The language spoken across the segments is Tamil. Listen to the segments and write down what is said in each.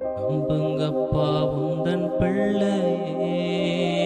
அம்புங்கப்பா உந்தன் பிள்ளையே.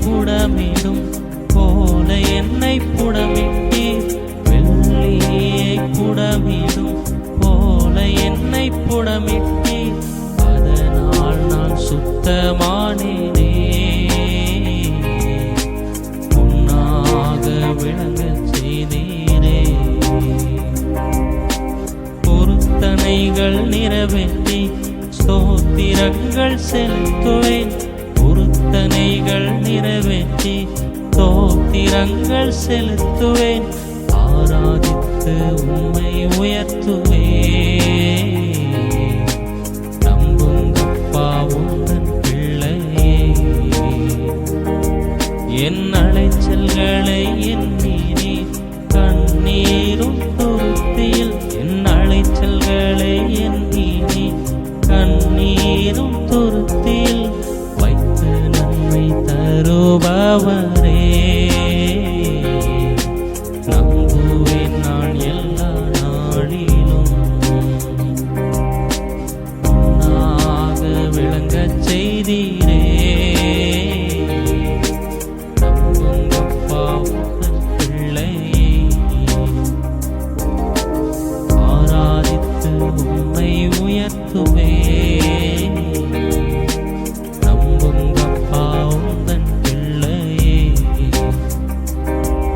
புடமிடும். போல என்னை புடமிட்டீர். வெள்ளியை புடமிடும். போல என்னை புடமிட்டீர். அதனால் நான் சுத்தமானேனே. பொன்னாக விளங்க செய்தீரே. பொருத்தனைகள் நிறைவேற்றி ஸ்தோத்திரங்கள் செலுத்துவேன். பொருத்தனைகள் ஸ்தோத்திரங்கள் செலுத்துவேன். ஆராதித்து உண்மை உயர்த்துவேன். நம்புங்கப்பா உங்கள் பிள்ளையே. என் அலைச்சல்களை என் மீறி கண்ணீரும் செய்தீரே